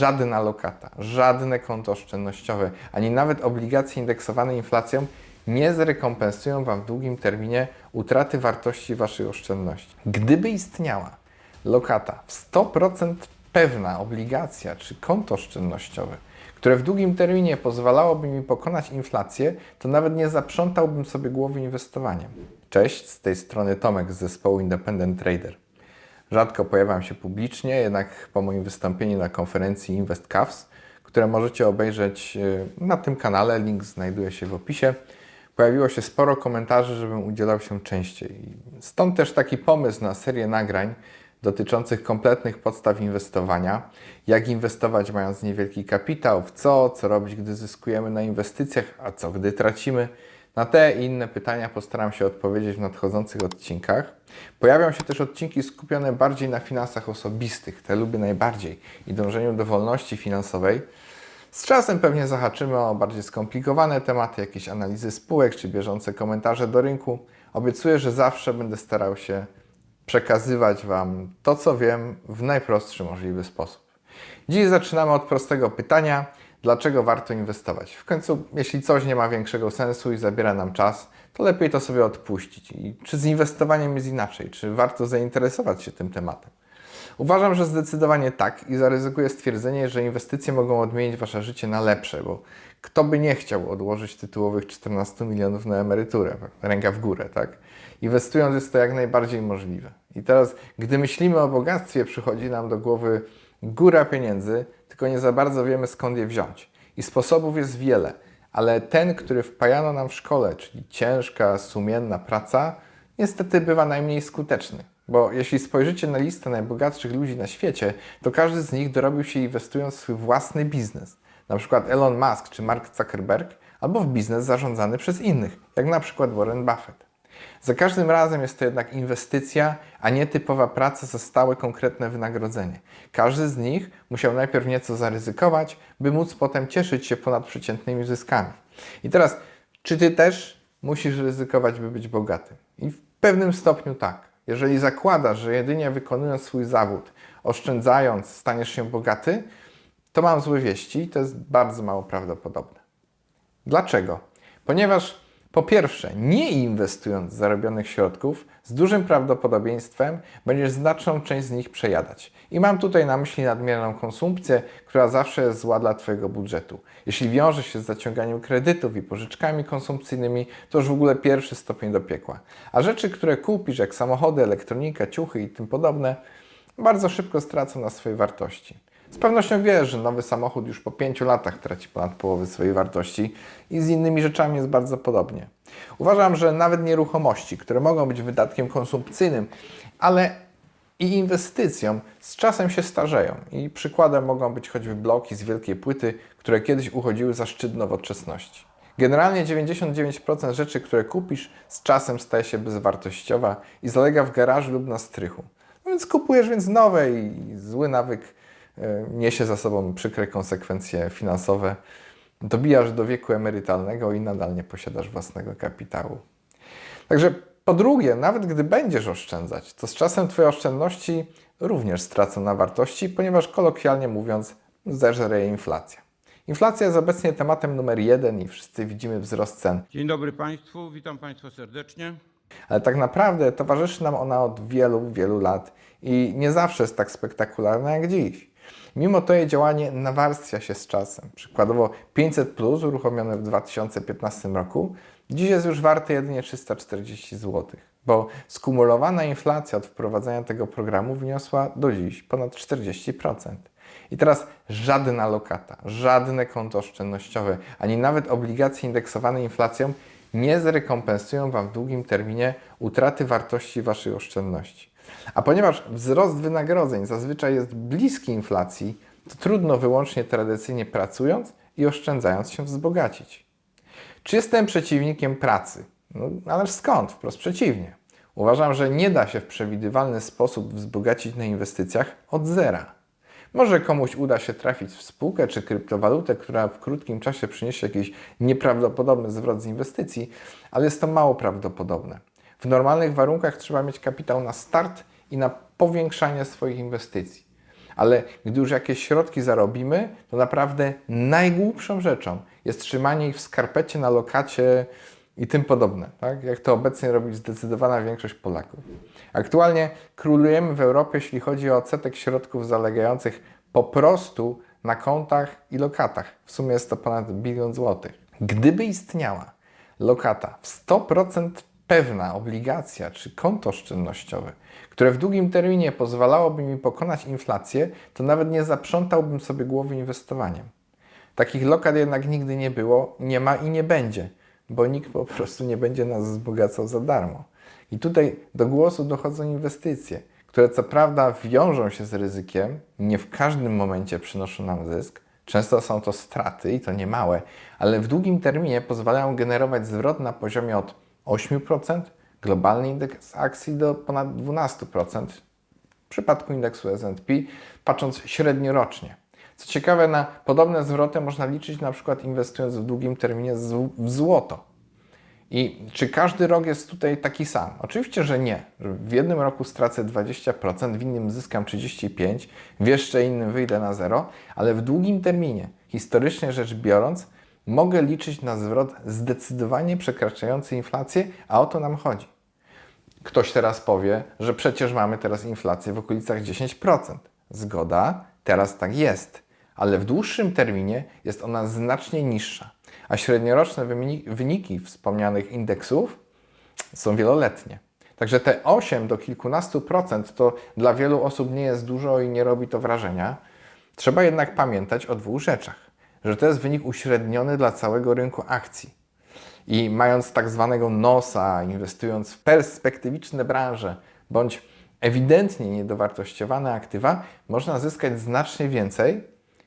żadna lokata, żadne konto oszczędnościowe, ani nawet obligacje indeksowane inflacją nie zrekompensują Wam w długim terminie utraty wartości Waszych oszczędności. Gdyby istniała lokata w 100% pewna obligacja czy konto oszczędnościowe, które w długim terminie pozwalałoby mi pokonać inflację, to nawet nie zaprzątałbym sobie głowy inwestowaniem. Cześć, z tej strony Tomek z zespołu Independent Trader. Rzadko pojawiam się publicznie, jednak po moim wystąpieniu na konferencji InvestCavs, które możecie obejrzeć y, na tym kanale, link znajduje się w opisie, pojawiło się sporo komentarzy, żebym udzielał się częściej. Stąd też taki pomysł na serię nagrań dotyczących kompletnych podstaw inwestowania, jak inwestować mając niewielki kapitał, w co, co robić, gdy zyskujemy na inwestycjach, a co gdy tracimy. Na te i inne pytania postaram się odpowiedzieć w nadchodzących odcinkach. Pojawią się też odcinki skupione bardziej na finansach osobistych, te lubię najbardziej, i dążeniu do wolności finansowej. Z czasem pewnie zahaczymy o bardziej skomplikowane tematy, jakieś analizy spółek czy bieżące komentarze do rynku. Obiecuję, że zawsze będę starał się przekazywać Wam to, co wiem, w najprostszy możliwy sposób. Dziś zaczynamy od prostego pytania: dlaczego warto inwestować? W końcu, jeśli coś nie ma większego sensu i zabiera nam czas, to lepiej to sobie odpuścić. I czy z inwestowaniem jest inaczej? Czy warto zainteresować się tym tematem? Uważam, że zdecydowanie tak i zaryzykuję stwierdzenie, że inwestycje mogą odmienić Wasze życie na lepsze, bo kto by nie chciał odłożyć tytułowych 14 milionów na emeryturę? Ręka w górę, tak? Inwestując jest to jak najbardziej możliwe. I teraz, gdy myślimy o bogactwie, przychodzi nam do głowy góra pieniędzy, tylko nie za bardzo wiemy skąd je wziąć. I sposobów jest wiele, ale ten, który wpajano nam w szkole, czyli ciężka, sumienna praca, niestety bywa najmniej skuteczny. Bo jeśli spojrzycie na listę najbogatszych ludzi na świecie, to każdy z nich dorobił się inwestując w swój własny biznes. Na przykład Elon Musk czy Mark Zuckerberg, albo w biznes zarządzany przez innych, jak na przykład Warren Buffett. Za każdym razem jest to jednak inwestycja, a nie typowa praca za stałe, konkretne wynagrodzenie. Każdy z nich musiał najpierw nieco zaryzykować, by móc potem cieszyć się ponadprzeciętnymi zyskami. I teraz, czy ty też musisz ryzykować, by być bogaty? I w pewnym stopniu tak. Jeżeli zakładasz, że jedynie wykonując swój zawód, oszczędzając, staniesz się bogaty, to mam złe wieści i to jest bardzo mało prawdopodobne. Dlaczego? Ponieważ po pierwsze, nie inwestując zarobionych środków, z dużym prawdopodobieństwem będziesz znaczną część z nich przejadać. I mam tutaj na myśli nadmierną konsumpcję, która zawsze jest zła dla Twojego budżetu. Jeśli wiąże się z zaciąganiem kredytów i pożyczkami konsumpcyjnymi, to już w ogóle pierwszy stopień do piekła. A rzeczy, które kupisz, jak samochody, elektronika, ciuchy i tym podobne, bardzo szybko stracą na swojej wartości. Z pewnością wiesz, że nowy samochód już po 5 latach traci ponad połowę swojej wartości i z innymi rzeczami jest bardzo podobnie. Uważam, że nawet nieruchomości, które mogą być wydatkiem konsumpcyjnym, ale i inwestycją, z czasem się starzeją. I przykładem mogą być choćby bloki z wielkiej płyty, które kiedyś uchodziły za szczyt nowoczesności. Generalnie 99% rzeczy, które kupisz, z czasem staje się bezwartościowa i zalega w garażu lub na strychu. No więc kupujesz więc nowe i zły nawyk niesie za sobą przykre konsekwencje finansowe. Dobijasz do wieku emerytalnego i nadal nie posiadasz własnego kapitału. Także po drugie, nawet gdy będziesz oszczędzać, to z czasem Twoje oszczędności również stracą na wartości, ponieważ kolokwialnie mówiąc, zeżre je inflacja. Inflacja jest obecnie tematem numer jeden i wszyscy widzimy wzrost cen. Dzień dobry Państwu, witam Państwa serdecznie. Ale tak naprawdę towarzyszy nam ona od wielu, wielu lat i nie zawsze jest tak spektakularna jak dziś. Mimo to jej działanie nawarstwia się z czasem. Przykładowo 500 plus uruchomione w 2015 roku dziś jest już warte jedynie 340 zł, bo skumulowana inflacja od wprowadzenia tego programu wyniosła do dziś ponad 40%. I teraz żadna lokata, żadne konto oszczędnościowe, ani nawet obligacje indeksowane inflacją nie zrekompensują Wam w długim terminie utraty wartości Waszych oszczędności. A ponieważ wzrost wynagrodzeń zazwyczaj jest bliski inflacji, to trudno wyłącznie tradycyjnie pracując i oszczędzając się wzbogacić. Czy jestem przeciwnikiem pracy? No, ależ skąd? Wprost przeciwnie. Uważam, że nie da się w przewidywalny sposób wzbogacić na inwestycjach od zera. Może komuś uda się trafić w spółkę czy kryptowalutę, która w krótkim czasie przyniesie jakiś nieprawdopodobny zwrot z inwestycji, ale jest to mało prawdopodobne. W normalnych warunkach trzeba mieć kapitał na start i na powiększanie swoich inwestycji. Ale gdy już jakieś środki zarobimy, to naprawdę najgłupszą rzeczą jest trzymanie ich w skarpecie na lokacie i tym podobne, tak? jak to obecnie robi zdecydowana większość Polaków. Aktualnie królujemy w Europie, jeśli chodzi o odsetek środków zalegających po prostu na kontach i lokatach. W sumie jest to ponad bilion złotych. Gdyby istniała lokata w 100% pewna obligacja czy konto oszczędnościowe, które w długim terminie pozwalałoby mi pokonać inflację, to nawet nie zaprzątałbym sobie głowy inwestowaniem. Takich lokat jednak nigdy nie było, nie ma i nie będzie, bo nikt po prostu nie będzie nas wzbogacał za darmo. I tutaj do głosu dochodzą inwestycje, które co prawda wiążą się z ryzykiem, nie w każdym momencie przynoszą nam zysk, często są to straty i to nie małe, ale w długim terminie pozwalają generować zwrot na poziomie od 8%, globalny indeks akcji do ponad 12%, w przypadku indeksu S&P, patrząc średniorocznie. Co ciekawe, na podobne zwroty można liczyć na przykład inwestując w długim terminie w złoto. I czy każdy rok jest tutaj taki sam? Oczywiście, że nie. W jednym roku stracę 20%, w innym zyskam 35%, w jeszcze innym wyjdę na zero, ale w długim terminie, historycznie rzecz biorąc, mogę liczyć na zwrot zdecydowanie przekraczający inflację, a o to nam chodzi. Ktoś teraz powie, że przecież mamy teraz inflację w okolicach 10%. Zgoda, teraz tak jest, ale w dłuższym terminie jest ona znacznie niższa, a średnioroczne wyniki wspomnianych indeksów są wieloletnie. Także te 8 do kilkunastu procent to dla wielu osób nie jest dużo i nie robi to wrażenia. Trzeba jednak pamiętać o dwóch rzeczach. Że to jest wynik uśredniony dla całego rynku akcji. I mając tak zwanego nosa, inwestując w perspektywiczne branże bądź ewidentnie niedowartościowane aktywa, można zyskać znacznie więcej,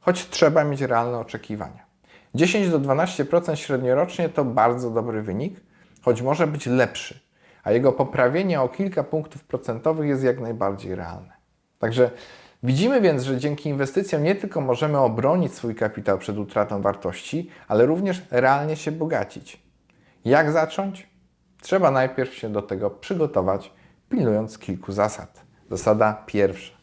choć trzeba mieć realne oczekiwania. 10 do 12% średniorocznie to bardzo dobry wynik, choć może być lepszy, a jego poprawienie o kilka punktów procentowych jest jak najbardziej realne. Także widzimy więc, że dzięki inwestycjom nie tylko możemy obronić swój kapitał przed utratą wartości, ale również realnie się bogacić. Jak zacząć? Trzeba najpierw się do tego przygotować, pilnując kilku zasad. Zasada pierwsza.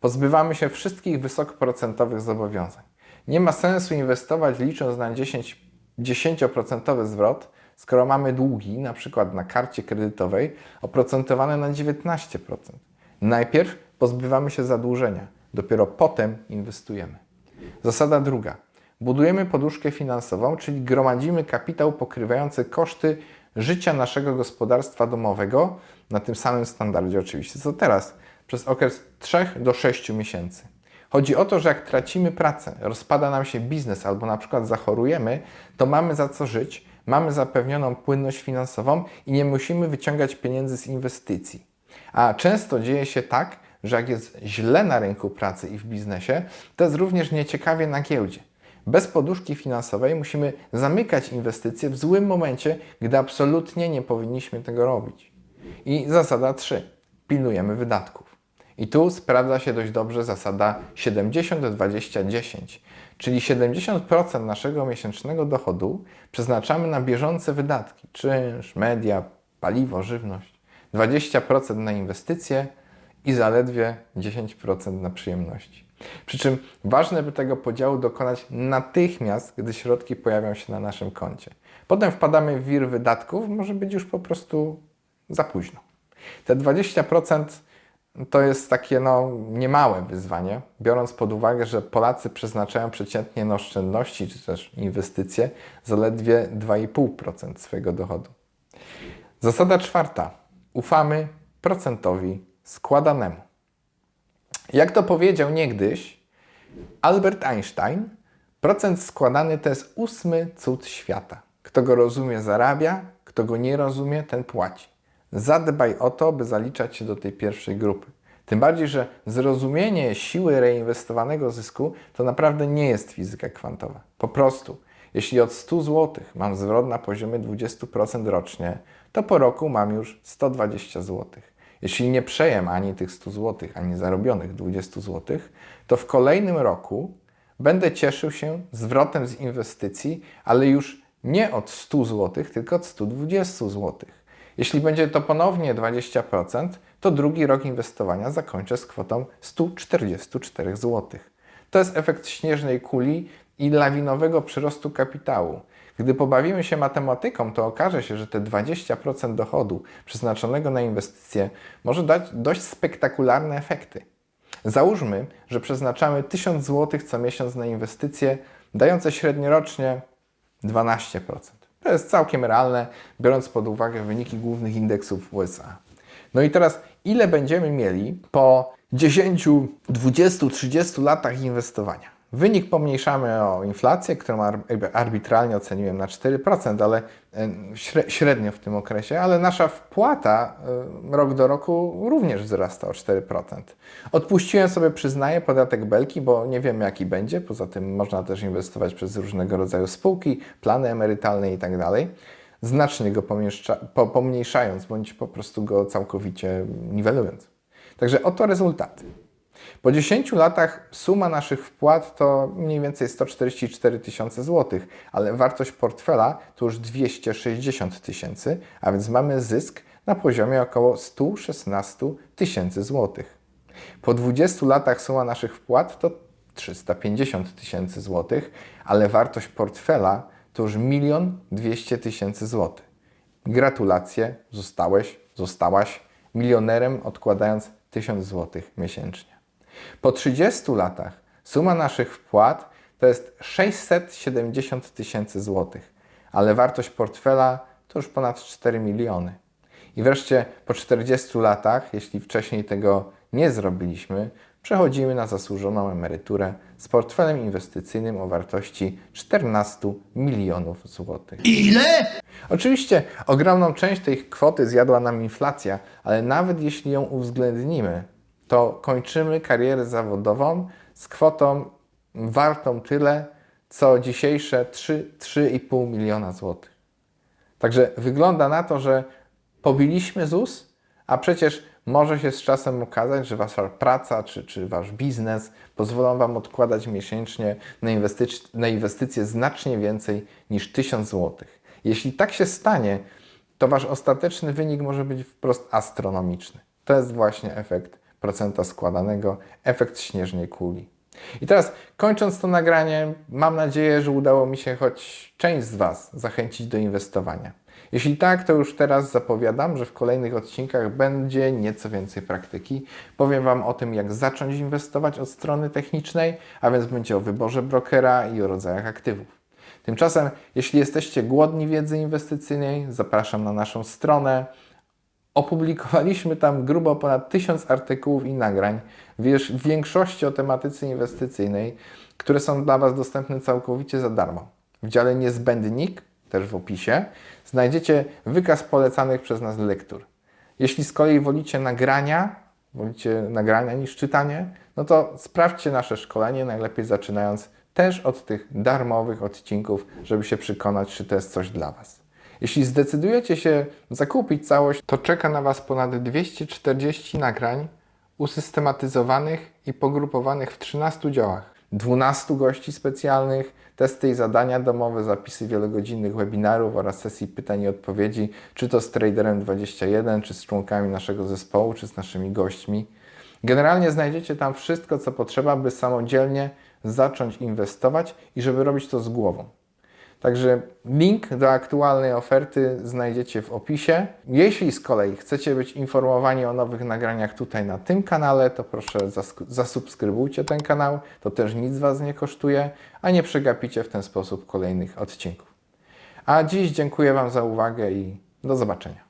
Pozbywamy się wszystkich wysokoprocentowych zobowiązań. Nie ma sensu inwestować licząc na 10, 10% zwrot, skoro mamy długi, na przykład na karcie kredytowej, oprocentowane na 19%. Najpierw pozbywamy się zadłużenia, dopiero potem inwestujemy. Zasada druga. Budujemy poduszkę finansową, czyli gromadzimy kapitał pokrywający koszty życia naszego gospodarstwa domowego na tym samym standardzie oczywiście co teraz, przez okres 3 do 6 miesięcy. Chodzi o to, że jak tracimy pracę, rozpada nam się biznes albo na przykład zachorujemy, to mamy za co żyć, mamy zapewnioną płynność finansową i nie musimy wyciągać pieniędzy z inwestycji. A często dzieje się tak, że jak jest źle na rynku pracy i w biznesie, to jest również nieciekawie na giełdzie. Bez poduszki finansowej musimy zamykać inwestycje w złym momencie, gdy absolutnie nie powinniśmy tego robić. I zasada 3. Pilnujemy wydatków. I tu sprawdza się dość dobrze zasada 70-20-10, czyli 70% naszego miesięcznego dochodu przeznaczamy na bieżące wydatki, czynsz, media, paliwo, żywność, 20% na inwestycje i zaledwie 10% na przyjemności. Przy czym ważne, by tego podziału dokonać natychmiast, gdy środki pojawią się na naszym koncie. Potem wpadamy w wir wydatków, może być już po prostu za późno. Te 20% to jest takie no, niemałe wyzwanie, biorąc pod uwagę, że Polacy przeznaczają przeciętnie na oszczędności czy też inwestycje zaledwie 2,5% swojego dochodu. Zasada czwarta. Ufamy procentowi składanemu. Jak to powiedział niegdyś Albert Einstein, procent składany to jest ósmy cud świata. Kto go rozumie, zarabia, kto go nie rozumie, ten płaci. Zadbaj o to, by zaliczać się do tej pierwszej grupy. Tym bardziej, że zrozumienie siły reinwestowanego zysku to naprawdę nie jest fizyka kwantowa. Po prostu, jeśli od 100 zł mam zwrot na poziomie 20% rocznie, to po roku mam już 120 zł. Jeśli nie przejem ani tych 100 zł, ani zarobionych 20 zł, to w kolejnym roku będę cieszył się zwrotem z inwestycji, ale już nie od 100 zł, tylko od 120 zł. Jeśli będzie to ponownie 20%, to drugi rok inwestowania zakończę z kwotą 144 zł. To jest efekt śnieżnej kuli i lawinowego przyrostu kapitału. Gdy pobawimy się matematyką, to okaże się, że te 20% dochodu przeznaczonego na inwestycje może dać dość spektakularne efekty. Załóżmy, że przeznaczamy 1000 zł co miesiąc na inwestycje, dające średniorocznie 12%. To jest całkiem realne, biorąc pod uwagę wyniki głównych indeksów USA. No i teraz, ile będziemy mieli po 10, 20, 30 latach inwestowania? Wynik pomniejszamy o inflację, którą arbitralnie oceniłem na 4%, ale e, śre- średnio w tym okresie, ale nasza wpłata e, rok do roku również wzrasta o 4%. Odpuściłem sobie, przyznaję, podatek Belki, bo nie wiem jaki będzie. Poza tym można też inwestować przez różnego rodzaju spółki, plany emerytalne i tak. Znacznie go pomniejszając, bądź po prostu go całkowicie niwelując. Także oto rezultaty. Po 10 latach suma naszych wpłat to mniej więcej 144 tysiące złotych, ale wartość portfela to już 260 tysięcy, a więc mamy zysk na poziomie około 116 tysięcy złotych. Po 20 latach suma naszych wpłat to 350 tysięcy złotych, ale wartość portfela to już 1 200 tysięcy złotych. Gratulacje, zostałeś, zostałaś milionerem odkładając 1000 złotych miesięcznie. Po 30 latach suma naszych wpłat to jest 670 tysięcy złotych, ale wartość portfela to już ponad 4 miliony. I wreszcie po 40 latach, jeśli wcześniej tego nie zrobiliśmy, przechodzimy na zasłużoną emeryturę z portfelem inwestycyjnym o wartości 14 milionów złotych. Oczywiście ogromną część tej kwoty zjadła nam inflacja, ale nawet jeśli ją uwzględnimy, to kończymy karierę zawodową z kwotą wartą tyle, co dzisiejsze 3, 3,5 miliona złotych. Także wygląda na to, że pobiliśmy ZUS, a przecież może się z czasem okazać, że wasza praca czy, czy wasz biznes pozwolą wam odkładać miesięcznie na, inwestyc- na inwestycje znacznie więcej niż 1000 zł. Jeśli tak się stanie, to wasz ostateczny wynik może być wprost astronomiczny. To jest właśnie efekt procenta składanego, efekt śnieżnej kuli. I teraz, kończąc to nagranie, mam nadzieję, że udało mi się choć część z Was zachęcić do inwestowania. Jeśli tak, to już teraz zapowiadam, że w kolejnych odcinkach będzie nieco więcej praktyki. Powiem Wam o tym, jak zacząć inwestować od strony technicznej, a więc będzie o wyborze brokera i o rodzajach aktywów. Tymczasem, jeśli jesteście głodni wiedzy inwestycyjnej, zapraszam na naszą stronę. Opublikowaliśmy tam grubo ponad tysiąc artykułów i nagrań, wiesz, w większości o tematyce inwestycyjnej, które są dla Was dostępne całkowicie za darmo. W dziale Niezbędnik, też w opisie, znajdziecie wykaz polecanych przez nas lektur. Jeśli z kolei wolicie nagrania, wolicie nagrania niż czytanie, no to sprawdźcie nasze szkolenie, najlepiej zaczynając też od tych darmowych odcinków, żeby się przekonać, czy to jest coś dla Was. Jeśli zdecydujecie się zakupić całość, to czeka na Was ponad 240 nagrań usystematyzowanych i pogrupowanych w 13 działach. 12 gości specjalnych, testy i zadania domowe, zapisy wielogodzinnych webinarów oraz sesji pytań i odpowiedzi, czy to z Traderem 21, czy z członkami naszego zespołu, czy z naszymi gośćmi. Generalnie znajdziecie tam wszystko, co potrzeba, by samodzielnie zacząć inwestować i żeby robić to z głową. Także link do aktualnej oferty znajdziecie w opisie. Jeśli z kolei chcecie być informowani o nowych nagraniach tutaj na tym kanale, to proszę zasubskrybujcie ten kanał. To też nic Was nie kosztuje, a nie przegapicie w ten sposób kolejnych odcinków. A dziś dziękuję Wam za uwagę i do zobaczenia.